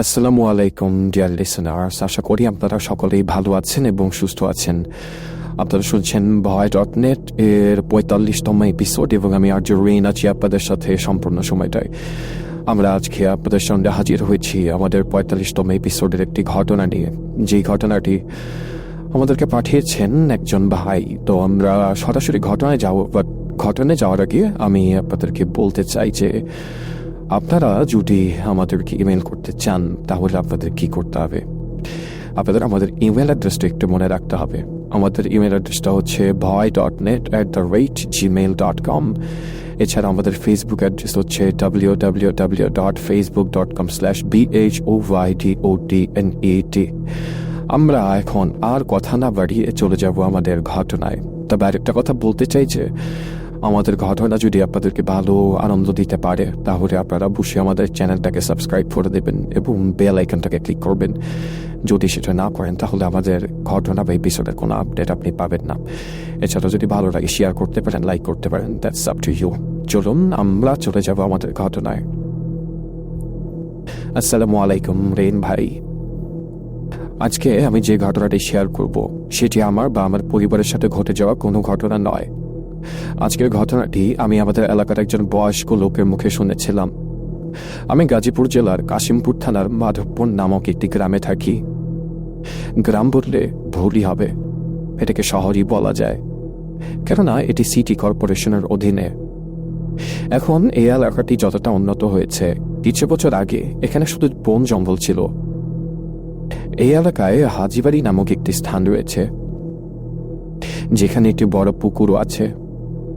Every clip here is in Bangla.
আসসালামু আলাইকুম ডিয়ার লিসেনার্স আশা করি আপনারা সকলেই ভালো আছেন এবং সুস্থ আছেন। আপনারা শুনছেন ভয় ডট নেট এর পঁয়তাল্লিশতম এপিসোড এবং আমি আর্য রেইন আছি আপনাদের সাথে সম্পূর্ণ সময়টায়। আমরা আজকে আপনাদের সঙ্গে হাজির হয়েছি আমাদের পঁয়তাল্লিশতম এপিসোডের একটি ঘটনা নিয়ে। যেই ঘটনাটি আমাদেরকে পাঠিয়েছেন একজন ভাই। তো আমরা সরাসরি ঘটনায় যাব বাট ঘটনায় যাওয়ার আগে আমি আপনাদেরকে বলতে চাই যে আপনারা যদি আমাদেরকে ইমেল করতে চান, তাহলে আপনাদের কি করতে হবে? আপনাদের আমাদের ইমেল অ্যাড্রেসটা একটু মনে রাখতে হবে। আমাদের ইমেল অ্যাড্রেসটা হচ্ছে Bhoy dot net at the rate Gmail dot com এছাড়া আমাদের ফেসবুক অ্যাড্রেস হচ্ছে W W W dot Facebook dot com slash BH O Y D O D N A T আমরা এখন আর কথা না বাড়িয়ে চলে যাব আমাদের ঘটনায়। তবে আরেকটা কথা বলতে চাই যে আমাদের ঘটনা যদি আপনাদেরকে ভালো আনন্দ দিতে পারে, তাহলে আপনারা অবশ্যই আমাদের চ্যানেলটাকে সাবস্ক্রাইব করে দেবেন এবং বেল আইকনটাকে ক্লিক করবেন। যদি সেটা না করেন, তাহলে আমাদের ঘটনা বা এপিসোডের কোনো আপডেট আপনি পাবেন না। এছাড়া যদি ভালো লাগে শেয়ার করতে পারেন লাইক করতে পারেন দ্যাটস আপ টু ইউ চলুন, আমরা চলে যাব আমাদের ঘটনায়। আসসালামু আলাইকুম রেন ভাই। আজকে আমি যে ঘটনাটি শেয়ার করব, সেটি আমার বা আমার পরিবারের সাথে ঘটে যাওয়া কোনো ঘটনা নয়। আজকের ঘটনাটি আমি আমাদের এলাকার একজন বয়স্ক লোকের মুখে শুনেছিলাম। আমি গাজীপুর জেলার কাশিমপুর থানার মাধবপুর নামক একটি গ্রামে থাকি। গ্রাম বললে ভুলই হবে, এটাকে শহরই বলা যায়, কেননা এটি সিটি কর্পোরেশনের অধীনে। এখন এই এলাকাটি যতটা উন্নত হয়েছে, কিছু বছর আগে এখানে শুধু বন জঙ্গল ছিল। এই এলাকায় হাজিবাড়ি নামক একটি স্থান রয়েছে, যেখানে একটি বড় পুকুরও আছে।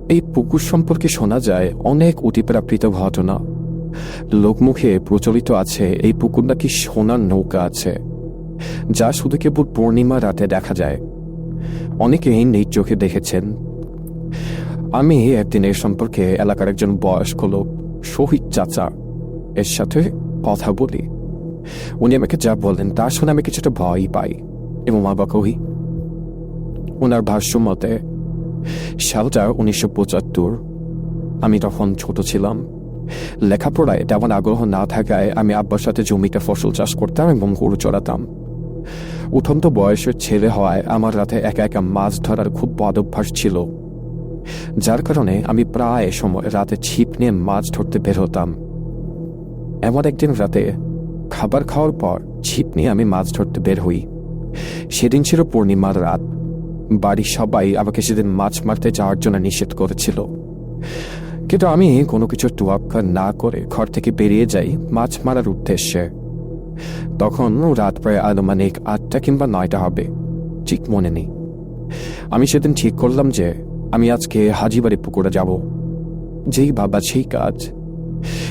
এই পুকুর সম্পর্কে শোনা যায় অনেক অতিপ্রাকৃত ঘটনা। লোকমুখে প্রচলিত আছে এই পুকুর নাকি সোনার নৌকা আছে, যা শুধু কেবল পূর্ণিমা রাতে দেখা যায়। অনেকেই নিজ চোখে দেখেছেন। আমি একদিন এর সম্পর্কে এলাকার একজন বয়স্ক লোক, শহীদ চাচা, এর সাথে কথা বলি। উনি আমাকে যা বললেন তা শুনে আমি কিছুটা ভয় পাই এবং অবাক হই। ওনার ভাষ্য মতে সালটা উনিশশো পঁচাত্তর। আমি তখন ছোট ছিলাম। লেখাপড়ায় তেমন আগ্রহ না থাকায় আমি আব্বার সাথে জমিতে ফসল চাষ করতাম এবং গরু চড়াতাম। উঠন্ত বয়সের ছেলে হওয়ায় আমার রাতে একা একা মাছ ধরার খুব বদ অভ্যাস ছিল। যার কারণে আমি প্রায় সময় রাতে ছিপ নিয়ে মাছ ধরতে বের হতাম। এমন একদিন রাতে খাবার খাওয়ার পর ছিপ নিয়ে আমি মাছ ধরতে বের হই। সেদিন ছিল পূর্ণিমার রাত। বাড়ির সবাই আমাকে সেদিন মাছ মারতে যাওয়ার জন্য নিষেধ করেছিল। কিন্তু আমি কোনো কিছু তোয়াক্কা না করে ঘর থেকে বেরিয়ে যাই মাছ মারার উদ্দেশ্যে। তখন রাত প্রায় আনুমানিক আটটা কিংবা নয়টা হবে, ঠিক মনে নেই। আমি সেদিন ঠিক করলাম যে আমি আজকে হাজিবাড়ি পুকুরে যাব। যেই বাবা সেই কাজ।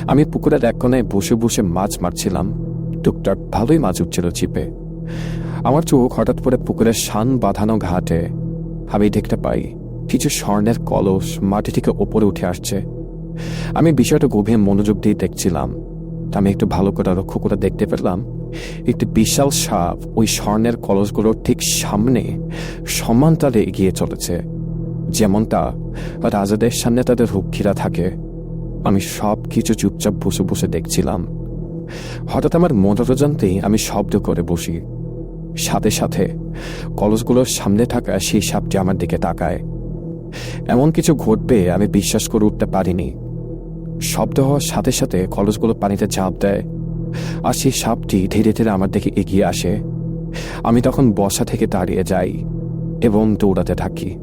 আমি পুকুরের এক কোনায় বসে বসে মাছ মারছিলাম। টুকটাক ভালোই মাছ উঠছিল চিপে আমার চোখ হঠাৎ করে পুকুরের শান বাঁধানো ঘাটে। আমি দেখতে পাই, কিছু স্বর্ণের কলস মাটি থেকে ওপরে উঠে আসছে। আমি বিষয়টা গভীর মনোযোগ দিয়ে দেখছিলাম। আমি একটু ভালো করে লক্ষ্য করে দেখতে পেলাম, একটি বিশাল সাপ ওই স্বর্ণের কলসগুলোর ঠিক সামনে সমানতালে এগিয়ে চলেছে। যেমনটা রাজাদের সামনে তাদের রক্ষীরা থাকে। আমি সব কিছু চুপচাপ বসে বসে দেখছিলাম। হঠাৎ আমার মনোরঞ্জনতেই আমি শব্দ করে বসি। সাথে সাথে কলসগুলোর সামনে থাকা সেই সাপটি আমার দিকে তাকায়। এমন কিছু ঘটবে, আমি বিশ্বাস করে উঠতে পারিনি। শব্দ হওয়ার সাথে সাথে কলসগুলো পানিতে ঝাঁপ দেয় আর সেই সাপটি ধীরে ধীরে আমার দিকে এগিয়ে আসে। আমি তখন বসা থেকে দাঁড়িয়ে যাই এবং দৌড়াতে থাকি।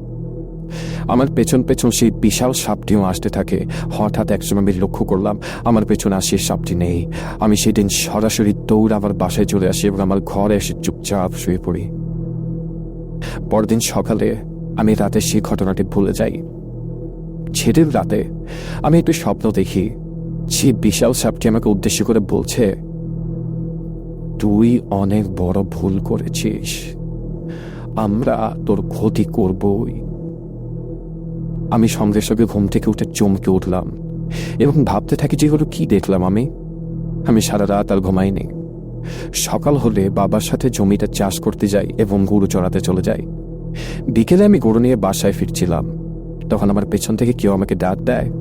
আমার পেছন পেছন সেই বিশাল সাপটিও আসতে থাকে। হঠাৎ একসময় আমি লক্ষ্য করলাম, আমার পেছনে আর সেই সাপটি নেই। আমি সেদিন সরাসরি দৌড় আমার বাসায় চলে আসি এবং আমার ঘরে এসে চুপচাপ শুয়ে পড়ি। পরদিন সকালে আমি রাতে সেই ঘটনাটি ভুলে যাই। সেদিন রাতে আমি একটু স্বপ্ন দেখি সে বিশাল সাপটি আমাকে উদ্দেশ্য করে বলছে, তুই অনেক বড় ভুল করেছিস। আমরা তোর ক্ষতি করবই। আমি সঙ্গে সঙ্গে ঘুম থেকে উঠে চমকে উঠলাম এবং ভাবতে থাকি যে হলো কি দেখলাম আমি? আমি সারা রাত আর ঘুমাইনি। সকাল হলে বাবার সাথে জমিটা চাষ করতে যাই এবং গরু চড়াতে চলে যাই। বিকেলে আমি গরু নিয়ে বাসায় ফিরছিলাম। তখন আমার পেছন থেকে কেউ আমাকে ডাক দেয়।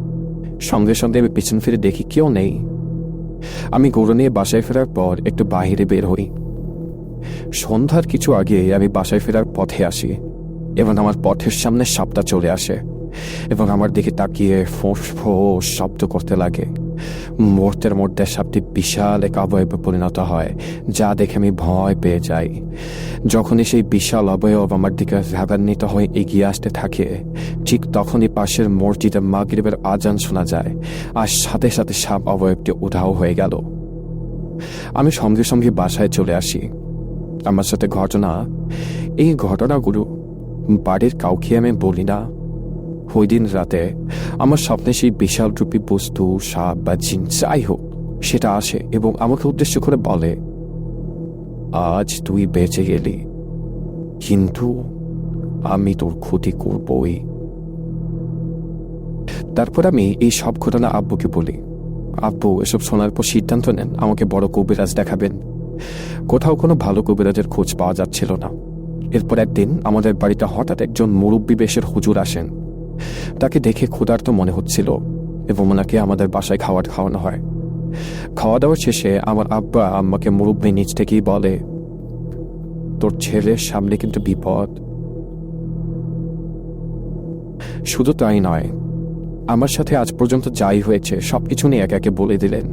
সঙ্গে সঙ্গে আমি পেছন ফিরে দেখি কেউ নেই। আমি গরু নিয়ে বাসায় ফেরার পর একটু বাইরে বের হই। সন্ধ্যার কিছু আগে আমি বাসায় ফেরার পথে আসি এবং আমার পথের সামনে সাপটা চলে আসে। এবং আমার দিকে তাকিয়ে ফোঁস ফোঁস শব্দ করতে লাগে। মুহূর্তের মধ্যে সাপটি বিশাল এক অবয়বে পরিণত হয়, যা দেখে আমি ভয় পেয়ে যাই। যখনই সেই বিশাল অবয়ব আমার দিকে রাগান্বিত হয়ে এগিয়ে আসতে থাকে, ঠিক তখনই পাশের মসজিদে মাগরিবের আজান শোনা যায়, আর সাথে সাথে সাপ অবয়বটি উধাও হয়ে গেল। আমি সঙ্গে সঙ্গে বাসায় চলে আসি। আমার সাথে ঘটনা, এই ঘটনাগুলো বাড়ির কাউকে আমি বলি না। ওই দিন রাতে আমার স্বপ্নে সেই বিশাল রূপী বস্তু, সাপ বা জিন যাই হোক, সেটা আসে এবং আমাকে উদ্দেশ্য করে বলে, আজ তুই বেঁচে গেলি। কিন্তু আমি তোর ক্ষতি করবই। তারপর আমি এই সব ঘটনা আব্বুকে বলি। আব্বু, এসব শোনার পর সিদ্ধান্ত নেন, আমাকে বড় কবিরাজ দেখাবেন। কোথাও কোনো ভালো কবিরাজের খোঁজ পাওয়া যাচ্ছিল না। এরপর একদিন আমাদের বাড়িতে হঠাৎ একজন মুরব্বী বেশের হুজুর আসেন। তাকে দেখে ক্ষুধার্ত মনে হচ্ছিল এবং ওনাকে আমাদের বাসায় খাওয়ার খাওয়ানো হয়। খাওয়া দাওয়া শেষে আমার আব্বা আম্মাকে মুরব্বী নিচ থেকেই বলে, তোর ছেলের সামনে কিন্তু বিপদ। শুধু তাই নয়, আমার সাথে আজ পর্যন্ত যাই হয়েছে, সবকিছু নিয়ে একে একে বলে দিলেন।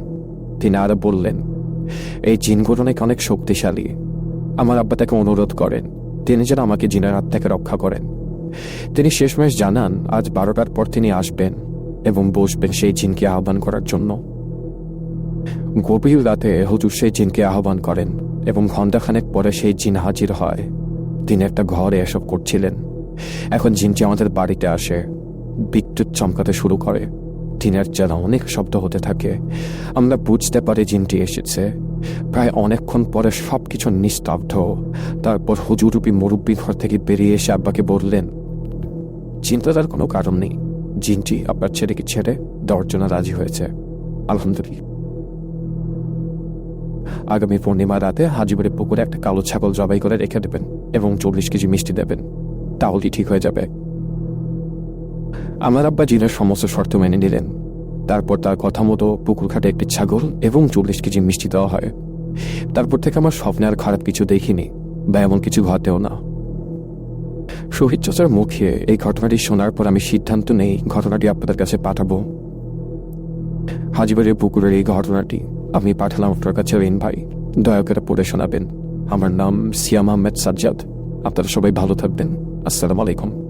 তিনি আরও বললেন, এই জিনগুলো নাকি অনেক শক্তিশালী। আমার আব্বা তাকে অনুরোধ করেন, তিনি যেন আমাকে জিনের হাত থেকে রক্ষা করেন। তিনি শেষমেশ জানান, আজ বারোটার পর তিনি আসবেন এবং বসবেন সেই জিনকে আহ্বান করার জন্য। গভীর রাতে হুজুর সেই জিনকে আহ্বান করেন এবং ঘণ্টাখানেক পরে সেই জিন হাজির হয়। তিনি একটা ঘরে এসব করছিলেন। এখন জিনটি আমাদের বাড়িতে আসে, বিদ্যুৎ চমকাতে শুরু করে। দিনের যেন অনেক শব্দ হতে থাকে। আমরা বুঝতে পারি জিনটি এসেছে। প্রায় অনেকক্ষণ পরে সব কিছু নিস্তব্ধ। তারপর হুজুরুপি মুরব্বী ঘর থেকে বেরিয়ে এসে আব্বাকে বললেন চিন্তার কোনো কারণ নেই। জিনটি আপনার ছেলেকে ছেড়ে দেওয়ার জন্য রাজি হয়েছে। আলহামদুলিল্লাহ। আগামী পূর্ণিমা রাতে হাজিবাড়ির পুকুরে একটা কালো ছাগল জবাই করে রেখে দেবেন এবং চল্লিশ কেজি মিষ্টি দেবেন। তাহলেই ঠিক হয়ে যাবে। আমার আব্বা জিনের সমস্ত শর্ত মেনে নিলেন। তারপর তার কথা মতো পুকুর ঘাটে একটি ছাগল এবং চল্লিশ কেজি মিষ্টি দেওয়া হয়। তারপর থেকে আমার স্বপ্নে আর খারাপ কিছু দেখিনি, বা এমন কিছু ঘটেও না। শহীদ চাচার মুখে এই ঘটনাটি শোনার পর আমি সিদ্ধান্ত নেই ঘটনাটি আপনাদের কাছে পাঠাবো। হাজিবাড়ির পুকুরের এই ঘটনাটি আমি পাঠালাম আপনার কাছে, রিন ভাই। দয়া করে পড়ে শোনাবেন। আমার নাম সিয়াম আহমেদ সাজ্জাদ। আপনারা সবাই ভালো থাকবেন। আসসালামু আলাইকুম।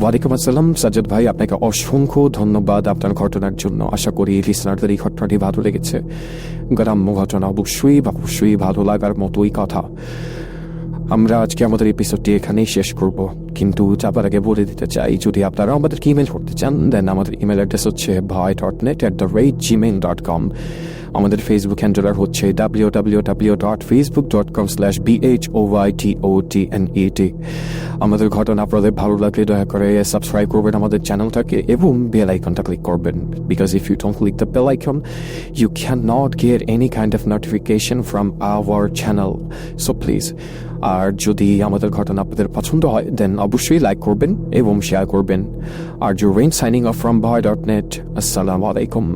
ওয়ালাইকুম আসসালাম, সাজ্জাদ ভাই, আপনাকে অসংখ্য ধন্যবাদ আপনার ঘটনার জন্য। আশা করি লিসনারদের এই ঘটনাটি ভালো লেগেছে। গ্রাম্য ঘটনা অবশ্যই বা অবশ্যই ভালো লাগার মতোই কথা। আমরা আজকে আমাদের এপিসোডটি এখানেই শেষ করব। কিন্তু যাবার আগে বলে দিতে চাই, যদি আপনারা আমাদেরকে ইমেল করতে চান দেন আমাদের ইমেল অ্যাড্রেস হচ্ছে Bhoy dot net at the rate Gmail dot com আমাদের ফেসবুক হ্যান্ডেলার হচ্ছে W W W dot Facebook dot com slash BH O Y T O T N E T আমাদের ঘটনা আপনাদের ভালো লাগলে দয়া করে সাবস্ক্রাইব করবেন আমাদের চ্যানেলটাকে এবং বেল আইকনটা ক্লিক করবেন। Because if you don't click the bell icon you can not get any kind of notification from our channel so please আর যদি আমাদের ঘটনা আপনাদের পছন্দ হয় দেন অবশ্যই লাইক করবেন এবং শেয়ার করবেন। আর জু rain signing off from Bhoy dot net আসসালামু আলাইকুম